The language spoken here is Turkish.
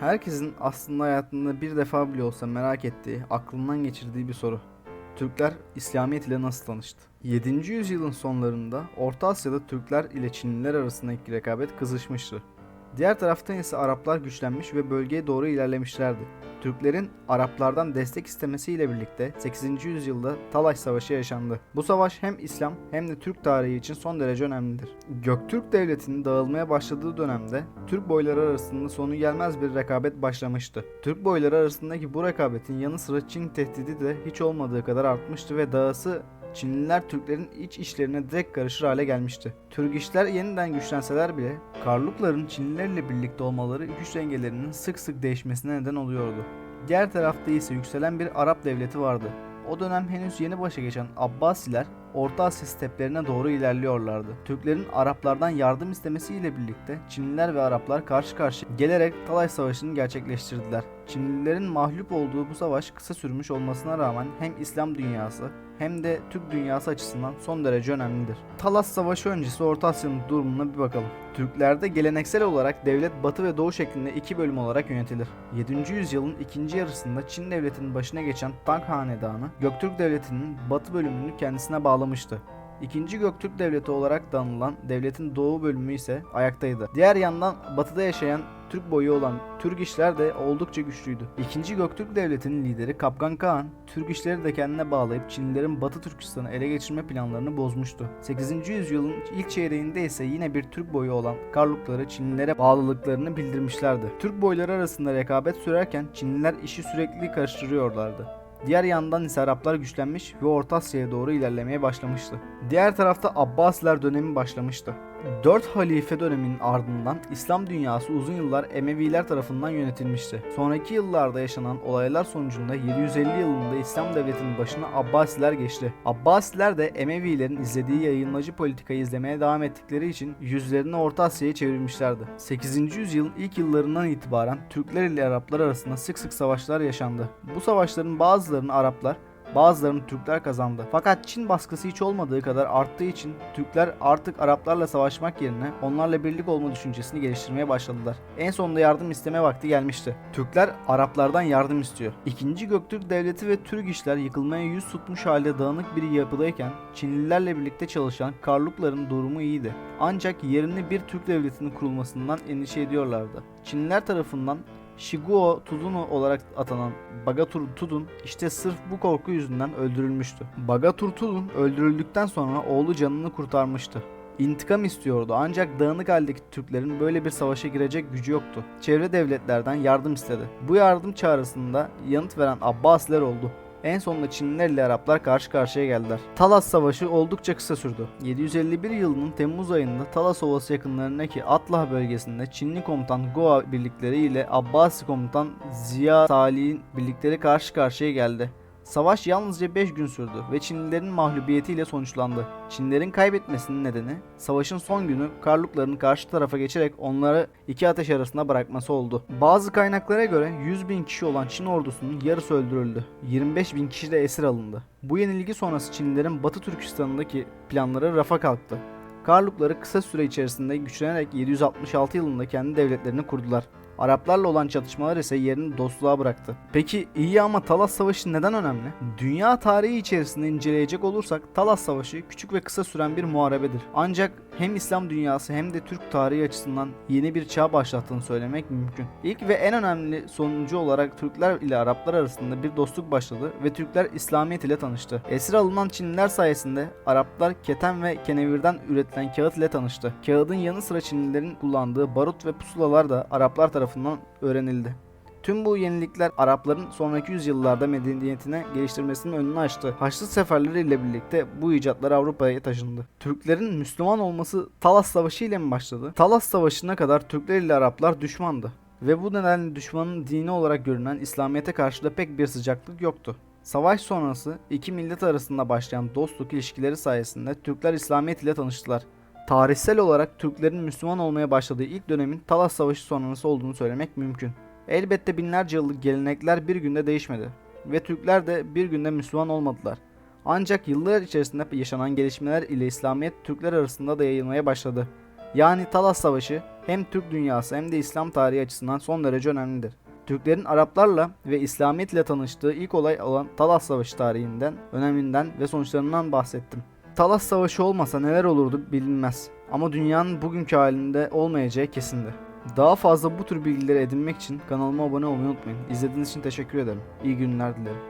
Herkesin aslında hayatında bir defa bile olsa merak ettiği, aklından geçirdiği bir soru. Türkler İslamiyet ile nasıl tanıştı? 7. yüzyılın sonlarında Orta Asya'da Türkler ile Çinliler arasındaki rekabet kızışmıştı. Diğer taraftan ise Araplar güçlenmiş ve bölgeye doğru ilerlemişlerdi. Türklerin Araplardan destek istemesiyle birlikte 8. yüzyılda Talaş Savaşı yaşandı. Bu savaş hem İslam hem de Türk tarihi için son derece önemlidir. Göktürk Devleti'nin dağılmaya başladığı dönemde Türk boyları arasında sonu gelmez bir rekabet başlamıştı. Türk boyları arasındaki bu rekabetin yanı sıra Çin tehdidi de hiç olmadığı kadar artmıştı ve dağısı Çinliler Türklerin iç işlerine direkt karışır hale gelmişti. Türk işler yeniden güçlenseler bile Karlukların Çinlilerle birlikte olmaları güç dengelerinin sık sık değişmesine neden oluyordu. Diğer tarafta ise yükselen bir Arap devleti vardı. O dönem henüz yeni başa geçen Abbasiler Orta Asya steplerine doğru ilerliyorlardı. Türklerin Araplardan yardım istemesiyle birlikte Çinliler ve Araplar karşı karşıya gelerek Talay Savaşı'nı gerçekleştirdiler. Çinlilerin mağlup olduğu bu savaş kısa sürmüş olmasına rağmen hem İslam dünyası hem de Türk dünyası açısından son derece önemlidir. Talas Savaşı öncesi Orta Asya'nın durumuna bir bakalım. Türklerde geleneksel olarak devlet batı ve doğu şeklinde iki bölüm olarak yönetilir. 7. yüzyılın ikinci yarısında Çin devletinin başına geçen Tang Hanedanı, Göktürk devletinin batı bölümünü kendisine bağlamıştı. İkinci Göktürk Devleti olarak da anılan devletin doğu bölümü ise ayaktaydı. Diğer yandan batıda yaşayan Türk boyu olan Türk işler de oldukça güçlüydü. İkinci Göktürk Devleti'nin lideri Kapkan Kağan, Türk işleri de kendine bağlayıp Çinlilerin Batı Türkistan'ı ele geçirme planlarını bozmuştu. 8. yüzyılın ilk çeyreğinde ise yine bir Türk boyu olan Karlukları Çinlilere bağlılıklarını bildirmişlerdi. Türk boyları arasında rekabet sürerken Çinliler işi sürekli karıştırıyorlardı. Diğer yandan ise Araplar güçlenmiş ve Orta Asya'ya doğru ilerlemeye başlamıştı. Diğer tarafta Abbasiler dönemi başlamıştı. 4 halife döneminin ardından İslam dünyası uzun yıllar Emeviler tarafından yönetilmişti. Sonraki yıllarda yaşanan olaylar sonucunda 750 yılında İslam devletinin başına Abbasiler geçti. Abbasiler de Emevilerin izlediği yayılmacı politikayı izlemeye devam ettikleri için yüzlerini Orta Asya'ya çevirmişlerdi. 8. yüzyılın ilk yıllarından itibaren Türkler ile Araplar arasında sık sık savaşlar yaşandı. Bu savaşların bazılarını Araplar, Bazılarını Türkler kazandı. Fakat Çin baskısı hiç olmadığı kadar arttığı için Türkler artık Araplarla savaşmak yerine onlarla birlik olma düşüncesini geliştirmeye başladılar. En sonunda yardım isteme vakti gelmişti. Türkler Araplardan yardım istiyor. İkinci Göktürk Devleti ve Türk işler yıkılmaya yüz tutmuş halde dağınık bir yapıdayken Çinlilerle birlikte çalışan Karlukların durumu iyiydi. Ancak yerini bir Türk devletinin kurulmasından endişe ediyorlardı. Çinliler tarafından Shiguo Tudunu olarak atanan Bagatur Tudun işte sırf bu korku yüzünden öldürülmüştü. Bagatur Tudun öldürüldükten sonra oğlu canını kurtarmıştı. İntikam istiyordu ancak dağınık haldeki Türklerin böyle bir savaşa girecek gücü yoktu. Çevre devletlerden yardım istedi. Bu yardım çağrısında yanıt veren Abbasiler oldu. En sonunda Çinliler ile Araplar karşı karşıya geldiler. Talas Savaşı oldukça kısa sürdü. 751 yılının Temmuz ayında Talas Ovası yakınlarındaki Atlah bölgesinde Çinli komutan Goa birlikleri ile Abbasi komutan Ziya Salih'in birlikleri karşı karşıya geldi. Savaş yalnızca 5 gün sürdü ve Çinlilerin mağlubiyetiyle sonuçlandı. Çinlilerin kaybetmesinin nedeni savaşın son günü Karlukların karşı tarafa geçerek onları iki ateş arasında bırakması oldu. Bazı kaynaklara göre 100 bin kişi olan Çin ordusunun yarısı öldürüldü. 25 bin kişi de esir alındı. Bu yenilgi sonrası Çinlilerin Batı Türkistan'daki planları rafa kalktı. Karlukları kısa süre içerisinde güçlenerek 766 yılında kendi devletlerini kurdular. Araplarla olan çatışmalar ise yerini dostluğa bıraktı. Peki iyi ama Talas Savaşı neden önemli? Dünya tarihi içerisinde inceleyecek olursak Talas Savaşı küçük ve kısa süren bir muharebedir. Ancak hem İslam dünyası hem de Türk tarihi açısından yeni bir çağ başlattığını söylemek mümkün. İlk ve en önemli sonucu olarak Türkler ile Araplar arasında bir dostluk başladı ve Türkler İslamiyet ile tanıştı. Esir alınan Çinliler sayesinde Araplar keten ve kenevirden üretilen kağıt ile tanıştı. Kağıdın yanı sıra Çinlilerin kullandığı barut ve pusulalar da Araplar tarafından öğrenildi. Tüm bu yenilikler Arapların sonraki yüzyıllarda medeniyetine geliştirmesinin önünü açtı. Haçlı seferleri ile birlikte bu icatlar Avrupa'ya taşındı. Türklerin Müslüman olması Talas Savaşı ile mi başladı? Talas Savaşı'na kadar Türkler ile Araplar düşmandı. Ve bu nedenle düşmanın dini olarak görünen İslamiyet'e karşı da pek bir sıcaklık yoktu. Savaş sonrası iki millet arasında başlayan dostluk ilişkileri sayesinde Türkler İslamiyet ile tanıştılar. Tarihsel olarak Türklerin Müslüman olmaya başladığı ilk dönemin Talas Savaşı sonrası olduğunu söylemek mümkün. Elbette binlerce yıllık gelenekler bir günde değişmedi ve Türkler de bir günde Müslüman olmadılar. Ancak yıllar içerisinde yaşanan gelişmeler ile İslamiyet Türkler arasında da yayılmaya başladı. Yani Talas Savaşı hem Türk dünyası hem de İslam tarihi açısından son derece önemlidir. Türklerin Araplarla ve İslamiyet ile tanıştığı ilk olay olan Talas Savaşı tarihinden, öneminden ve sonuçlarından bahsettim. Talas Savaşı olmasa neler olurdu bilinmez. Ama dünyanın bugünkü halinde olmayacağı kesindi. Daha fazla bu tür bilgileri edinmek için kanalıma abone olmayı unutmayın. İzlediğiniz için teşekkür ederim. İyi günler dilerim.